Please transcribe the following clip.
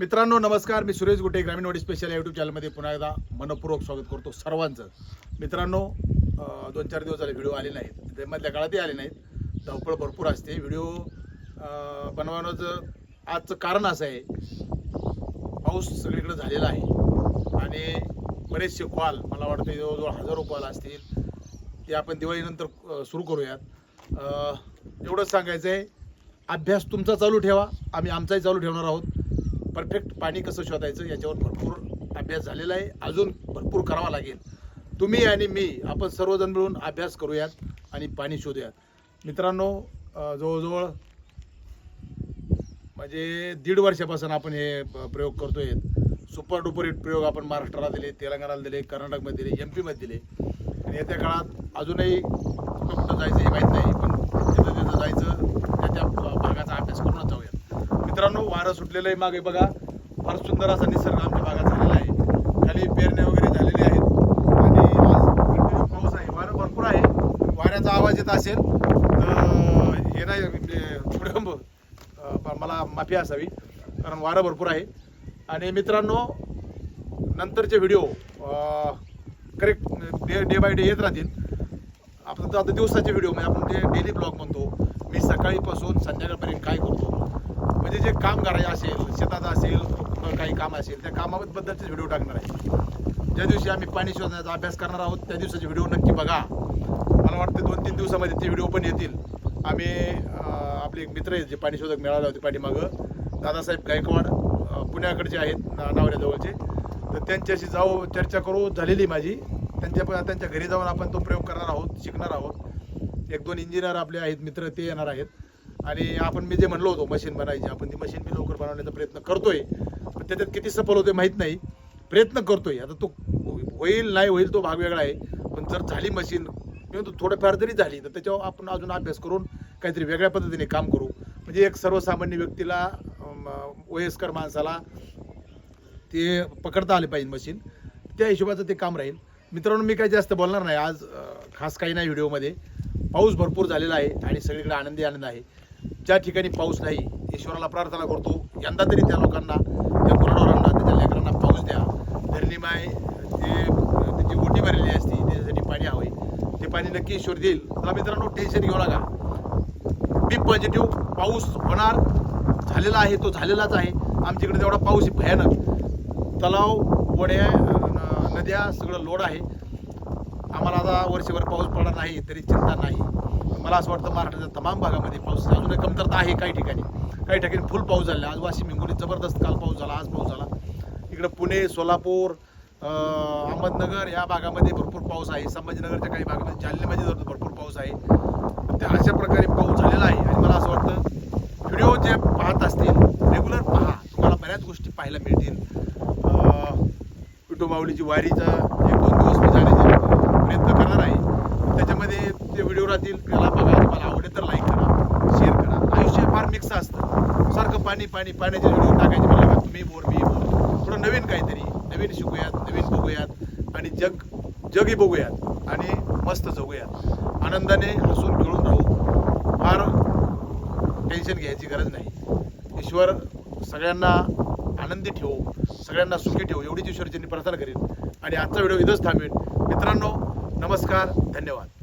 मित्रांनो नमस्कार. मी सुरेश गुटे ग्रामीण वाडी स्पेशल यूट्यूब चॅनलमध्ये पुन्हा एकदा मनपूर्वक स्वागत करतो सर्वांचं. मित्रांनो दोन चार दिवस झाले व्हिडिओ आले नाहीत. त्यामधल्या मधल्या काळातही आले नाहीत. धावपळ भरपूर असते. व्हिडिओ बनवण्याचं आजचं कारण असं आहे पाऊस सगळीकडे झालेला आहे. आणि बरेचसे कॉल मला वाटतं जवळजवळ हजारो कॉल असतील. ते आपण दिवाळीनंतर सुरू करूयात. एवढंच सांगायचं आहे अभ्यास तुमचा चालू ठेवा. आम्ही आमचाही चालू ठेवणार आहोत. परफेक्ट पाणी कसं शोधायचं याच्यावर भरपूर अभ्यास झालेला आहे. अजून भरपूर करावा लागेल. तुम्ही आणि मी आपण सर्वजण मिळून अभ्यास करूयात आणि पाणी शोधूयात. मित्रांनो जवळजवळ म्हणजे दीड वर्षापासून आपण हे प्रयोग करतोय. सुपर डुपर हिट प्रयोग आपण महाराष्ट्राला दिले तेलंगणाला दिले कर्नाटकमध्ये दिले एम पीमध्ये दिले. आणि येत्या काळात अजूनही कुठं कुठं जायचं हे माहीत नाही पण तिथं तिथं जायचं त्या त्या मित्रांनो वारं सुटलेलं आहे मागे बघा फार सुंदर असा निसर्ग आमच्या भागात झालेला आहे. खाली पेरण्या वगैरे झालेल्या आहेत. आणि आज कंटिन्यू पाऊस आहे. वारं भरपूर आहे. वाऱ्याचा आवाज येत असेल तर हे नाही म्हणजे मला माफी असावी कारण वारं भरपूर आहे. आणि मित्रांनो नंतरचे video correct day day by day येत राहतील. आपण तर आता दिवसाचे व्हिडिओ म्हणजे आपण ते डेली ब्लॉग म्हणतो. मी सकाळीपासून संध्याकाळपर्यंत काय करतो? काम करायचं असेल शेतात असेल काही काम असेल त्या कामाबद्दलचे व्हिडिओ टाकणार आहे. ज्या दिवशी आम्ही पाणी शोधण्याचा अभ्यास करणार आहोत त्या दिवसाचे व्हिडिओ नक्की बघा. मला वाटतं दोन तीन दिवसामध्ये ते व्हिडिओ पण येतील. आम्ही आपले एक मित्र आहेत जे पाणी शोधक मिळाले होते पाठीमागं दादासाहेब गायकवाड पुण्याकडचे आहेत नावऱ्याजवळचे. तर त्यांच्याशी जाऊ चर्चा करू झालेली माझी. त्यांच्या त्यांच्या घरी जाऊन आपण तो प्रयोग करणार आहोत शिकणार आहोत. एक दोन इंजिनियर आपले आहेत मित्र ते येणार आहेत. आणि आपण मी जे म्हणलो होतो मशीन बनायची. आपण ती मशीन बी लवकर बनवण्याचा प्रयत्न करतोय. पण त्याच्यात किती सफल होते माहीत नाही. प्रयत्न करतोय. आता तो होईल नाही होईल तो भाग वेगळा आहे. पण जर झाली मशीन किंवा तो थोडंफार जरी झाली तर त्याच्यावर आपण अजून अभ्यास करून काहीतरी वेगळ्या पद्धतीने काम करू. म्हणजे एक सर्वसामान्य व्यक्तीला वयस्कर माणसाला ते पकडता आले पाहिजे मशीन त्या हिशोबाचं ते काम राहील. मित्रांनो मी काही जास्त बोलणार नाही. आज खास काही नाही व्हिडिओमध्ये. पाऊस भरपूर झालेला आहे आणि सगळीकडे आनंदी आनंद आहे. ज्या ठिकाणी पाऊस नाही ईश्वराला प्रार्थना करतो यंदा तरी त्या लोकांना त्या कुरडोरांना त्याच्या लेकरांना पाऊस द्या. धरणी माय त्याची ओटी भरलेली असते त्याच्यासाठी पाणी हवं ते पाणी नक्की ईश्वर देईल. तर मित्रांनो टेन्शन घेऊ नका. बी पॉझिटिव्ह पाऊस होणार झालेला आहे तो झालेलाच आहे. आमच्याकडे तेवढा पाऊस भयानक. तलाव वड्या नद्या सगळं लोड आहे. आम्हाला आता वर्षभर पाऊस पडणार नाही तरी चिंता नाही. मला असं वाटतं महाराष्ट्राच्या तमाम भागामध्ये पाऊस अजूनही कमतरता आहे काही ठिकाणी. काही ठिकाणी फुल पाऊस झाला. आज वाशिम हिंगोलीत जबरदस्त काल पाऊस झाला आज पाऊस झाला. इकडं पुणे सोलापूर अहमदनगर या भागामध्ये भरपूर पाऊस आहे. संभाजीनगरच्या काही भागामध्ये जालन्यामध्ये जर भरपूर पाऊस आहे. त्या अशा प्रकारे पाऊस झालेला आहे. आणि मला असं वाटतं व्हिडिओ जे पाहत असतील रेग्युलर पहा. तुम्हाला बऱ्याच गोष्टी पाहायला मिळतील. अं, माऊलीची वारीचा एक दोन दिवस मी जाण्याचा प्रयत्न करणार आहे. त्याच्यामध्ये ते व्हिडिओ राहतील त्याला बघा. तुम्हाला आवडेल तर लाईक करा शेअर करा. आयुष्य फार मिक्स असतं. सारखं पाणी पाणी पाण्याचे व्हिडिओ टाकायचे मला तुम्ही बोर मी बोर. थोडं नवीन काहीतरी. नवीन शिकूयात नवीन बघूयात आणि जग जगही बघूयात आणि मस्त जगूयात. आनंदाने हसून खेळून राहू. फार टेन्शन घ्यायची गरज नाही. ईश्वर सगळ्यांना आनंदी ठेवू. सगळ्यांना सुखी ठेवू. एवढीच ईश्वरची प्रार्थना करेन आणि आजचा व्हिडिओ इथंच थांबेन मित्रांनो नमस्कार धन्यवाद.